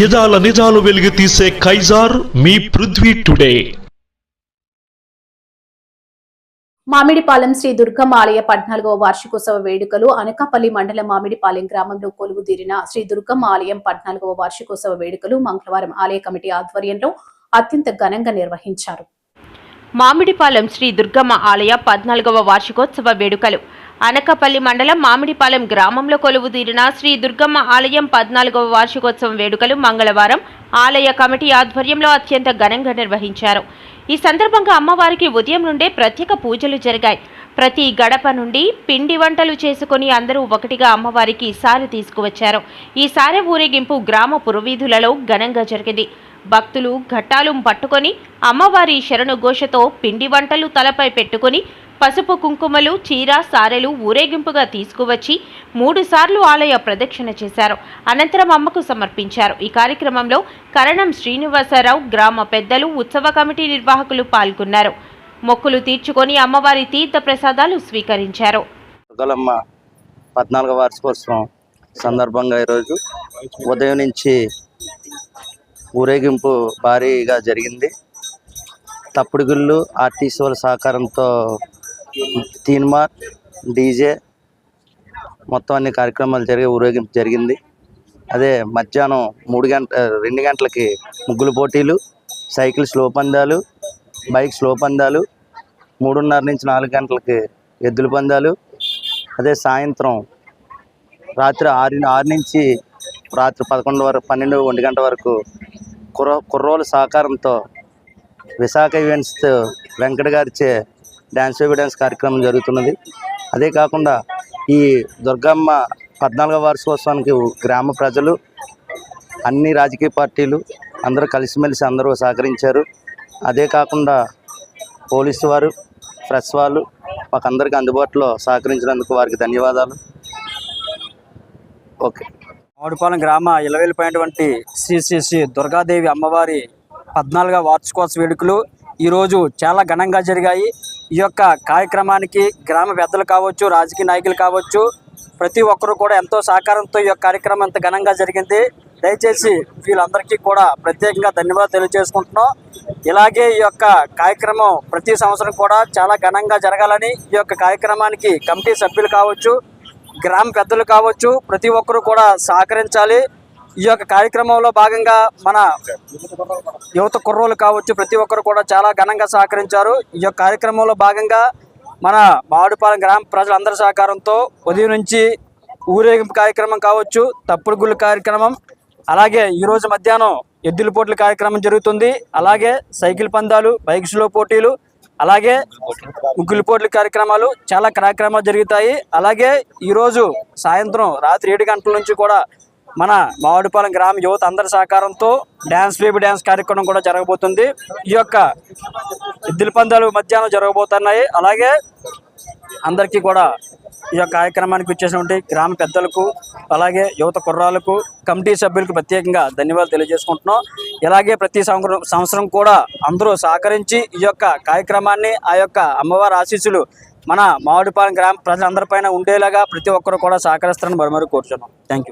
యదాల నిజాలు వెలుగు తీసే కైజార్ మీ పృథ్వీ టుడే. మామిడిపాలెం శ్రీ దుర్గమ్మ ఆలయ పద్నాలుగవ వార్షికోత్సవ వేడుకలు అనకాపల్లి మండలం మామిడిపాలెం గ్రామంలో కొలువుదీరిన శ్రీ దుర్గమ్మ ఆలయం పద్నాలుగవ వార్షికోత్సవ వేడుకలు మంగళవారం ఆలయ కమిటీ ఆధ్వర్యంలో అత్యంత ఘనంగా నిర్వహించారు. మామిడిపాలెం శ్రీ దుర్గమ్మ ఆలయ పద్నాలుగవ వార్షికోత్సవ వేడుకలు. అనకపల్లి మండలం మామిడిపాలెం గ్రామంలో కొలువుదీరిన శ్రీ దుర్గమ్మ ఆలయం పద్నాలుగవ వార్షికోత్సవం వేడుకలు మంగళవారం ఆలయ కమిటీ ఆధ్వర్యంలో అత్యంత ఘనంగా నిర్వహించారు. ఈ సందర్భంగా అమ్మవారికి ఉదయం నుండే ప్రత్యేక పూజలు జరిగాయి. ప్రతి గడప నుండి పిండి వంటలు చేసుకుని అందరూ ఒకటిగా అమ్మవారికి సారి తీసుకువచ్చారు. ఈ సారె ఊరేగింపు గ్రామ పురవీధులలో ఘనంగా జరిగింది. భక్తులు ఘట్టాలు పట్టుకొని అమ్మవారి శరణు ఘోషతో పిండి వంటలు తలపై పెట్టుకొని పసుపు కుంకుమలు చీర సారెలు ఊరేగింపుగా తీసుకువచ్చి మూడు సార్లు ఆలయ ప్రదక్షిణ చేశారు. అనంతరం అమ్మకు సమర్పించారు. ఈ కార్యక్రమంలో కరణం శ్రీనివాసరావు గ్రామ పెద్దలు ఉత్సవ కమిటీ నిర్వాహకులు పాల్గొన్నారు. మొక్కులు తీర్చుకొని అమ్మవారి తీర్థ ప్రసాదాలు స్వీకరించారు. పద్నాలుగవ వార్షికోత్సవం సందర్భంగా ఈరోజు ఉదయం నుంచి ఊరేగింపు భారీగా జరిగింది. తప్పుడుగుళ్ళు ఆర్టీసీ వాళ్ళ సహకారంతో తీన్మార్ డీజే మొత్తం అన్ని కార్యక్రమాలు జరిగి ఊరేగింపు జరిగింది. అదే మధ్యాహ్నం మూడు గంట రెండు గంటలకి ముగ్గులు పోటీలు సైకిల్ స్లో పందాలు బైక్ స్లో పందాలు మూడున్నర నుంచి నాలుగు గంటలకి ఎద్దుల పందాలు. అదే సాయంత్రం రాత్రి ఆరు ఆరు నుంచి రాత్రి పదకొండు వరకు పన్నెండు ఒంటి గంట వరకు కుర్ర కుర్రోల సహకారంతో విశాఖ ఈవెంట్స్ వెంకట గారిచే డ్యాన్స్ బేబీ డ్యాన్స్ కార్యక్రమం జరుగుతున్నది. అదే కాకుండా ఈ దుర్గమ్మ పద్నాలుగవ వార్షికోత్సవానికి గ్రామ ప్రజలు అన్ని రాజకీయ పార్టీలు అందరూ కలిసిమెలిసి అందరూ సహకరించారు. అదే కాకుండా పోలీసు వారు ప్రెస్ వాళ్ళు అందరికీ అందుబాటులో సహకరించినందుకు వారికి ధన్యవాదాలు. ఓకే. మౌడిపాలెం గ్రామ ఇలవేలిపోయినటువంటి శ్రీ శ్రీ శ్రీ దుర్గాదేవి అమ్మవారి పద్నాలుగవ వార్షికోత్సవ వేడుకలు ఈరోజు చాలా ఘనంగా జరిగాయి. ఈ యొక్క కార్యక్రమానికి గ్రామ పెద్దలు కావచ్చు రాజకీయ నాయకులు కావచ్చు ప్రతి ఒక్కరూ కూడా ఎంతో సహకారంతో ఈ యొక్క కార్యక్రమం ఎంత ఘనంగా జరిగింది. దయచేసి వీళ్ళందరికీ కూడా ప్రత్యేకంగా ధన్యవాదాలు తెలియజేసుకుంటున్నాం. ఇలాగే ఈ యొక్క కార్యక్రమం ప్రతి సంవత్సరం కూడా చాలా ఘనంగా జరగాలని ఈ యొక్క కార్యక్రమానికి కమిటీ సభ్యులు కావచ్చు గ్రామ పెద్దలు కావచ్చు ప్రతి ఒక్కరూ కూడా సహకరించాలి. ఈ యొక్క కార్యక్రమంలో భాగంగా మన యువత కుర్రోలు కావచ్చు ప్రతి ఒక్కరు కూడా చాలా ఘనంగా సహకరించారు. ఈ యొక్క కార్యక్రమంలో భాగంగా మన మామిడిపాలెం గ్రామ ప్రజలందరి సహకారంతో ఉదయం నుంచి ఊరేగింపు కార్యక్రమం కావచ్చు తప్పుడు గుళ్ళు కార్యక్రమం అలాగే ఈరోజు మధ్యాహ్నం ఎద్దుల పోటీల కార్యక్రమం జరుగుతుంది. అలాగే సైకిల్ పందాలు బైక్స్లో పోటీలు అలాగే ముగ్గులు పోట్ల కార్యక్రమాలు చాలా కార్యక్రమాలు జరుగుతాయి. అలాగే ఈరోజు సాయంత్రం రాత్రి ఏడు గంటల నుంచి కూడా మన మామిడిపాలెం గ్రామ యువత అందరి సహకారంతో డ్యాన్స్ బేబీ డ్యాన్స్ కార్యక్రమం కూడా జరగబోతుంది. ఈ యొక్క ఎద్దుల పందాలు మధ్యాహ్నం జరగబోతున్నాయి. అలాగే అందరికీ కూడా ఈ యొక్క కార్యక్రమానికి వచ్చేసినటువంటి గ్రామ పెద్దలకు అలాగే యువత కుర్రాలకు కమిటీ సభ్యులకు ప్రత్యేకంగా ధన్యవాదాలు తెలియజేసుకుంటున్నాం. ఇలాగే ప్రతి సంవత్సరం సంవత్సరం కూడా అందరూ సహకరించి ఈ యొక్క కార్యక్రమాన్ని ఆ యొక్క అమ్మవారి ఆశీస్సులు మన మామిడిపాలెం గ్రామ ప్రజలందరిపైన ఉండేలాగా ప్రతి ఒక్కరు కూడా సహకరిస్తారని మరి మరి కోరుచున్నాం. Thank you